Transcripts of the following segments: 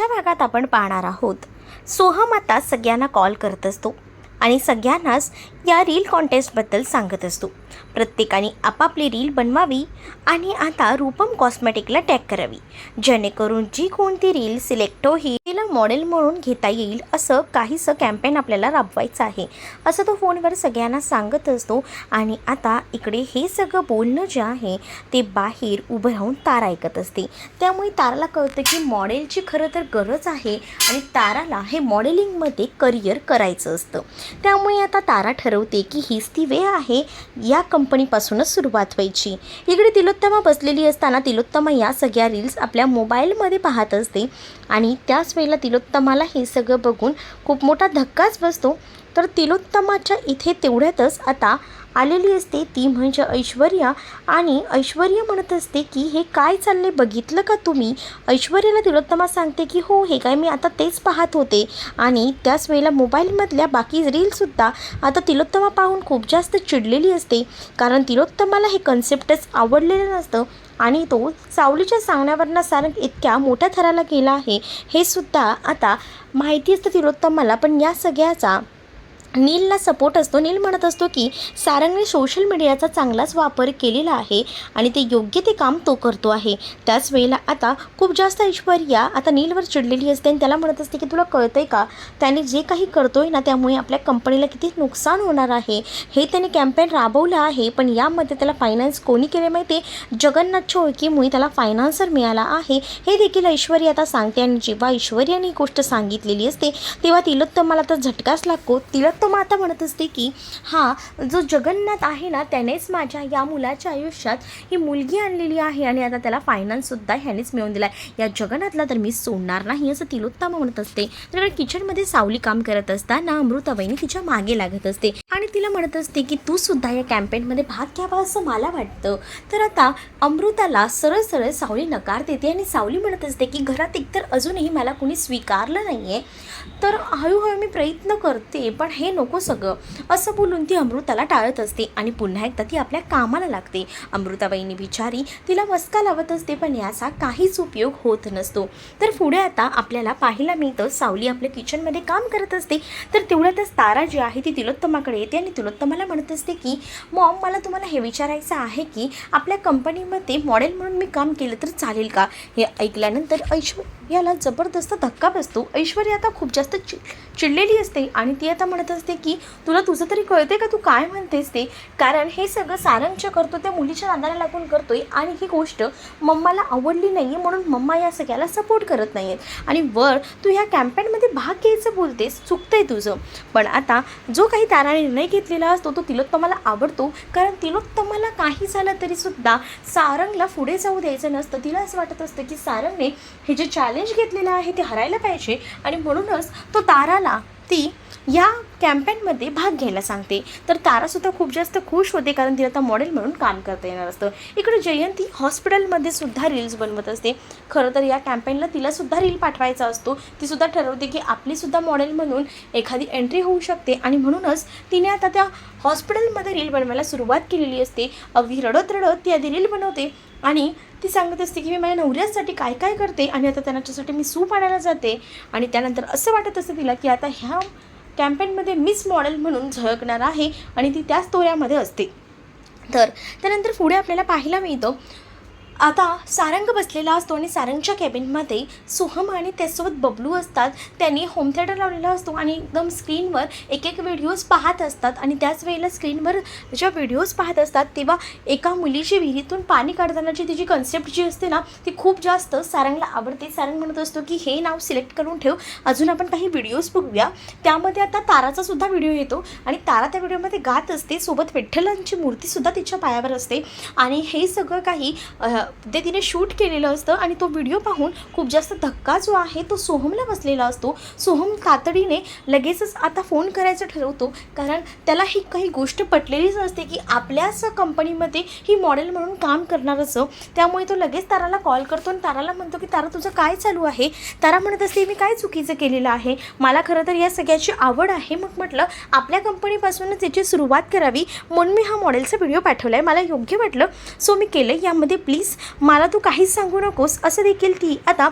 आजच्या भागात आपण पाहणार आहोत. सोहम आता सगळ्यांना कॉल करत असतो. आणि सगळ्यांनाच या रील कॉन्टेस्टबद्दल सांगत असतो. प्रत्येकाने आपापली रील बनवावी आणि आता रूपम कॉस्मेटिकला टॅग करावी. जेणेकरून जी कोणती रील सिलेक्ट होईल तिला मॉडेल म्हणून घेता येईल असं काहीसं कॅम्पेन आपल्याला राबवायचं आहे असं तो फोनवर सगळ्यांना सांगत असतो. आणि आता इकडे हे सगळं बोलणं जे आहे ते बाहेर उभं राहून तारा ऐकत असते. त्यामुळे ताराला कळतं की मॉडेलची खरं तर गरज आहे आणि ताराला हे मॉडेलिंगमध्ये करिअर करायचं असतं. त्यामुळे आता तारा ठरवते की हीच ती वेळ आहे या कंपनीपासूनच सुरुवात व्हायची. इकडे तिलोत्तमा बसलेली असताना तिलोत्तमा या सगळ्या रील्स आपल्या मोबाईलमध्ये पाहत असते आणि त्याच वेळेला तिलोत्तमाला हे सगळं बघून खूप मोठा धक्काच बसतो. तर तिलोत्तमाच्या इथे तेवढ्यातच आता आलेली असते ती म्हणजे ऐश्वर्या. आणि ऐश्वर्या म्हणत असते की हे काय चालले बघितलं का तुम्ही? ऐश्वर्याला तिलोत्तमा सांगते की हो हे काय मी आता तेच पाहत होते. आणि त्याच वेळेला मोबाईलमधल्या बाकी रीलसुद्धा आता तिलोत्तमा पाहून खूप जास्त चिडलेली असते. कारण तिलोत्तमाला हे कन्सेप्टच आवडलेलं नसतं. आणि तो सावलीच्या सांगण्यावरनं सारंग इतक्या मोठ्या थराला गेला आहे. हे सुद्धा आता माहिती असतं तिलोत्तमाला. पण या सगळ्याचा नीलला सपोर्ट असतो. नील म्हणत असतो की सारंगने सोशल मीडियाचा चांगलाच वापर केलेला आहे आणि ते योग्य ते काम तो करतो आहे. त्याच वेळेला आता खूप जास्त ऐश्वर्या आता नीलवर चिडलेली असते आणि त्याला म्हणत असते की तुला कळतंय का? त्याने जे काही करतोय ना त्यामुळे आपल्या कंपनीला किती नुकसान होणार आहे. हे त्याने कॅम्पेन राबवलं आहे पण यामध्ये त्याला फायनान्स कोणी केले माहिती आहे जगन्नाथच्या ओळखीमुळे त्याला फायनान्सर मिळाला आहे. हे देखील ऐश्वर्या आता सांगते आणि जेव्हा ऐश्वर्याने ही गोष्ट सांगितलेली असते तेव्हा तिलोत्तमाला तर झटकाच लागतो. तिला तिलोत्तमा आता म्हणत असते की हा जो जगन्नाथ आहे ना त्यानेच माझ्या या मुलाच्या आयुष्यात ही मुलगी आणलेली आहे आणि आता त्याला फायनान्ससुद्धा ह्यानेच मिळवून दिला आहे या जगन्नाथला तर मी सोडणार नाही असं तिलोत्तमा म्हणत असते. तर किचनमध्ये सावली काम करत असताना अमृताबाईने तिच्यामागे लागत असते. आणि तिला म्हणत असते की तू सुद्धा या कॅम्पेनमध्ये भाग घ्यावा असं मला वाटतं. तर आता अमृताला सरळ सरळ सावली नकार देते आणि सावली म्हणत असते की घरात एकतर अजूनही मला कुणी स्वीकारलं नाही आहे तर हळूहळू मी प्रयत्न करते पण हे नको सगळं. असं बोलून ती अमृताला टाळत असते आणि पुन्हा एकदा ती आपल्या कामाला लागते. अमृताबाईंनी बिचारी तिला मस्का लावत असते पण याचा काहीच उपयोग होत नसतो. तर पुढे आता आपल्याला पाहायला मिळतं सावली आपल्या किचनमध्ये काम करत असते. तर तेवढ्यातच तारा जी आहे ती तिलोत्तमाकडे येते आणि तिलोत्तमाला म्हणत असते की मॉम मला तुम्हाला हे विचारायचं आहे की आपल्या कंपनीमध्ये मॉडेल म्हणून मी काम केलं तर चालेल का? हे ऐकल्यानंतर याला जबरदस्त धक्का बसतो. ऐश्वर्या आता खूप जास्त चि चिडलेली असते आणि ती आता म्हणत असते की तुला तुझं तरी कळते का तू काय म्हणतेस ते? कारण हे सगळं सारंगच्या करतो त्या मुलीच्या नादाला लागून करतोय आणि ही गोष्ट मम्माला आवडली नाही आहे म्हणून मम्मा या सगळ्याला सपोर्ट करत नाही आहेत आणि वर तू ह्या कॅम्पेनमध्ये भाग घ्यायचं बोलतेस चुकतंय तुझं. पण आता जो काही ताराने निर्णय घेतलेला असतो तो तिलोत्तमाला आवडतो. कारण तिलोत्तमाला काही झालं तरीसुद्धा सारंगला पुढे जाऊ द्यायचं नसतं. तिला असं वाटत असतं की सारंगने हे जे चॅलेंज घेतलेलं आहे ते हरायला पाहिजे. आणि म्हणूनच तो ताराला ती या कॅम्पेनमध्ये भाग घ्यायला सांगते. तर तारासुद्धा खूप जास्त खुश होते कारण तिला आता मॉडेल म्हणून काम करता येणार असतं. इकडे जयंती हॉस्पिटलमध्ये सुद्धा रील्स बनवत असते. खरं तर या कॅम्पेनला तिलासुद्धा रील पाठवायचा असतो. तीसुद्धा ठरवते की आपलीसुद्धा मॉडेल म्हणून एखादी एंट्री होऊ शकते. आणि म्हणूनच तिने आता त्या हॉस्पिटलमध्ये रील बनवायला सुरुवात केलेली असते. अगदी रडत रडत ती आधी रील बनवते. आणि ती सांगत असते की मी माझ्या नवऱ्यासाठी काय काय करते आणि आता त्यांच्यासाठी मी सूप आणायला जाते. आणि त्यानंतर असं वाटत असतं तिला की आता ह्या कॅम्पेनमध्ये मिस मॉडेल म्हणून झळकणार आहे आणि ती त्याच तोऱ्यामध्ये असते. तर त्यानंतर पुढे आपल्याला पाहायला मिळतं आता सारंग बसलेला असतो आणि सारंगच्या कॅबिनमध्ये सुहम आणि त्यासोबत बबलू असतात. त्यांनी होम थिएटर लावलेला असतो आणि एकदम स्क्रीनवर एक एक व्हिडिओज पाहत असतात. आणि त्याच वेळेला स्क्रीनवर ज्या व्हिडिओज पाहत असतात तेव्हा एका मुलीची विहिरीतून पाणी काढतानाची तिची कन्सेप्ट जी असते ना ती खूप जास्त सारंगला आवडते. सारंग म्हणत असतो की हे नाव सिलेक्ट करून ठेव. अजून आपण काही व्हिडिओज बघूया. त्यामध्ये आता ताराचा सुद्धा व्हिडिओ येतो आणि तारा त्या व्हिडिओमध्ये गात असते. सोबत विठ्ठलांची मूर्तीसुद्धा तिच्या पायावर असते. आणि हे सगळं काही ते तिने शूट केलेलं असतं आणि तो व्हिडिओ पाहून खूप जास्त धक्का जो आहे तो सोहमला बसलेला असतो. सोहम तातडीने लगेचच आता फोन करायचं ठरवतो. कारण त्याला ही काही गोष्ट पटलेलीच असते की आपल्याच कंपनीमध्ये ही मॉडेल म्हणून काम करणार असं त्यामुळे तो लगेच ताराला कॉल करतो आणि ताराला म्हणतो की तारा तुझं काय चालू आहे? तारा म्हणत असते मी काय चुकीचं केलेलं आहे? मला खरं तर या सगळ्याची आवड आहे. मग म्हटलं आपल्या कंपनीपासूनच याची सुरुवात करावी. म्हणून मी हा मॉडेलचा व्हिडिओ पाठवला आहे मला योग्य वाटलं. सो मी केलं. यामध्ये प्लीज मला तू काहीच सांगू नकोस असं देखील ती आता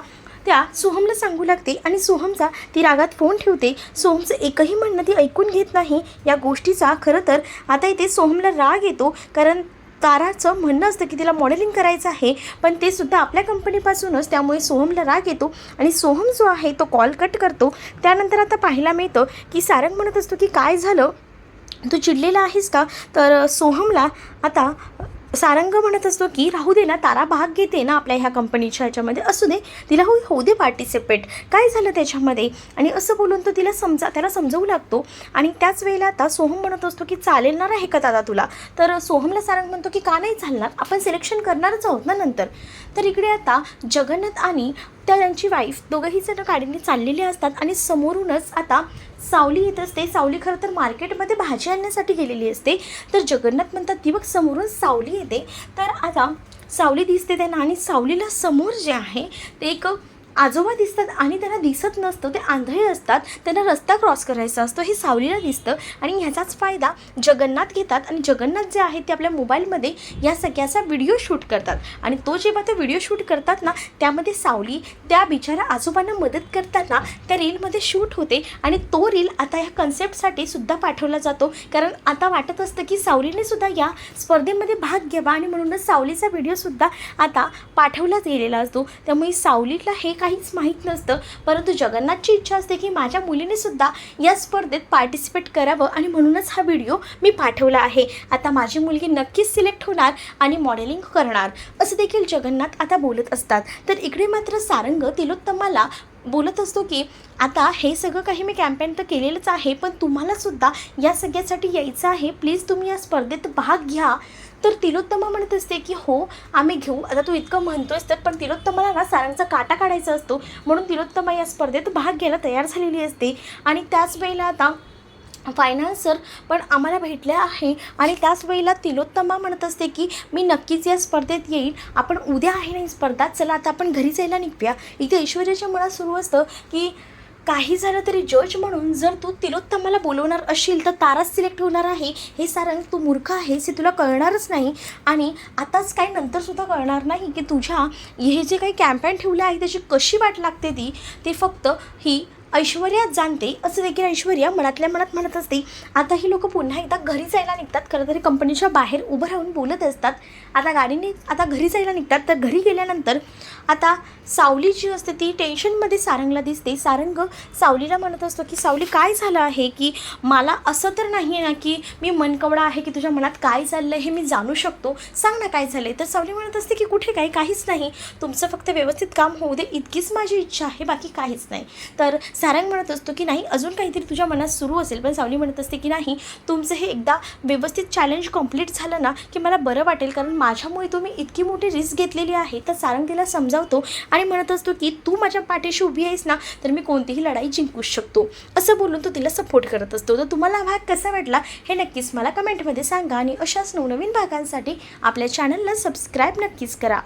त्या सोहमला सांगू लागते आणि सोहमचा ती रागात फोन ठेवते. सोहमचं एकही म्हणणं ती ऐकून घेत नाही. या गोष्टीचा खरं तर आता इथे सोहमला राग येतो कारण ताराचं म्हणणं असतं की तिला मॉडेलिंग करायचं आहे पण ते सुद्धा आपल्या कंपनीपासूनच त्यामुळे सोहमला राग येतो. आणि सोहम जो आहे तो कॉल कट करतो. त्यानंतर आता पाहायला मिळतं की सारंग म्हणत असतो की काय झालं? तू चिडलेला आहेस का? तर सोहमला आता सारंग म्हणत असतो की राहू दे ना तारा भाग घेते ना आपल्या ह्या कंपनीच्या ह्याच्यामध्ये. असू दे तिला होऊ होऊ दे पार्टिसिपेट काय झालं त्याच्यामध्ये? आणि असं बोलून तो तिला समजा त्याला समजवू लागतो. आणि त्याच वेळेला आता सोहम म्हणत असतो की चालेल ना आहे का दादा तुला. तर सोहमला सारंग म्हणतो की का नाही चालणार? आपण सिलेक्शन करणारच आहोत ना नंतर. तर इकडे आता जगन्नाथ आणि त्या त्यांची वाईफ दोघंही जण गाडीने चाललेले असतात आणि समोरूनच आता सावली येत असते. सावली खरं तर मार्केटमध्ये भाजी आणण्यासाठी गेलेली असते. तर जगन्नाथ म्हणतात ती बघ समोरून सावली येते. तर आता सावली दिसते त्यांना आणि सावलीला समोर जे आहे ते एक आजोबा दिसतात आणि त्यांना दिसत नसतं ते आंधळे असतात त्यांना रस्ता क्रॉस करायचा असतो हे सावलीला दिसतं. आणि ह्याचाच फायदा जगन्नाथ घेतात आणि जगन्नाथ जे आहे ते आपल्या मोबाईलमध्ये या सगळ्याचा व्हिडिओ शूट करतात. आणि तो जेव्हा ते व्हिडिओ शूट करतात ना त्यामध्ये सावली त्या बिचाऱ्या आजोबांना मदत करताना त्या रीलमध्ये शूट होते. आणि तो रील आता ह्या कन्सेप्टसाठी सुद्धा पाठवला जातो. कारण आता वाटत असतं की सावलीने सुद्धा या स्पर्धेमध्ये भाग घ्यावा आणि म्हणूनच सावलीचा व्हिडिओसुद्धा आता पाठवलाच गेलेला असतो. त्यामुळे सावलीला हे काहीच माहीत नसतं. परंतु जगन्नाथची इच्छा असते की माझ्या मुलीने सुद्धा या स्पर्धेत पार्टिसिपेट करावं आणि म्हणूनच हा व्हिडिओ मी पाठवला आहे. आता माझी मुलगी नक्कीच सिलेक्ट होणार आणि मॉडेलिंग करणार. असं देखील जगन्नाथ आता बोलत असतात. तर इकडे मात्र सारंग तिलोत्तमाला बोलत असतो की आता हे सगळं काही मी कॅम्पेन तर केलेलंच आहे पण तुम्हालासुद्धा या सगळ्यासाठी यायचं आहे. प्लीज तुम्ही या स्पर्धेत भाग घ्या. तर तिलोत्तमा म्हणत असते की हो आम्ही घेऊ. आता तू इतकं म्हणतोयस तर पण तिलोत्तमाला ना सारांचा काटा काढायचा असतो. म्हणून तिलोत्तमा या स्पर्धेत भाग घ्यायला तयार झालेली असते. आणि त्याच वेळेला आता फायनान्सर पण आम्हाला भेटले आहे. आणि त्याच वेळेला तिलोत्तमा म्हणत असते की मी नक्कीच या स्पर्धेत येईल. आपण उद्या आहे नाही स्पर्धा. चला आता आपण घरी जायला निघूया. इथे ऐश्वर्याच्या मनात सुरू असतं की काही झालं तरी जज म्हणून जर तू तिलोत्तमाला बोलवणार असशील तर ताराच सिलेक्ट होणार आहे. हे सारंग तू मूर्ख आहेस हे तुला कळणारच नाही. आणि आताच काही नंतरसुद्धा कळणार नाही की तुझ्या हे जे काही कॅम्पेन ठेवलं आहे त्याची कशी वाट लागते ती ते फक्त ही ऐश्वर्या जाणते असं देखील ऐश्वर्या मनातल्या मनात म्हणत असते आता ही लोक पुन्हा एकदा घरी जायला निघतात खरं तरी कंपनीच्या बाहेर उभं राहून बोलत असतात. आता गाडीने आता घरी जायला निघतात तर घरी गेल्यानंतर आता सावली जी असते ती टेन्शनमध्ये सारंगला दिसते. सारंग सावलीला म्हणत असतो की सावली काय झालं आहे की मला असं तर नाही आहे ना की मी मनकवडा आहे की तुझ्या मनात काय चाललं हे मी जाणू शकतो. सांग ना काय झालं तर सावली म्हणत असते की कुठे काय? काहीच नाही. तुमचं फक्त व्यवस्थित काम होऊ दे. इतकीच माझी इच्छा आहे बाकी काहीच नाही. तर सारंग म्हणत असतो की नाही अजून काहीतरी तुझ्या मनात सुरू असेल पण सावली म्हणत असते की नाही तुमचं हे एकदा व्यवस्थित चॅलेंज कंप्लीट झालं ना की मला बरं वाटेल कारण माझ्यामुळे तुम्ही इतकी मोठी रिस्क घेतलेली आहे. तर सारंग तिला समजावतो आणि म्हणत असतो की तू माझ्या पाठीशी उभी आहेस ना तर मी कोणतीही लढाई जिंकू शकतो. असं बोलून तो तिला सपोर्ट करत असतो. तर तुम्हाला हा भाग कसा वाटला हे नक्कीच मला कमेंटमध्ये सांगा आणि अशाच नवनवीन भागांसाठी आपल्या चॅनलला सबस्क्राईब नक्कीच करा.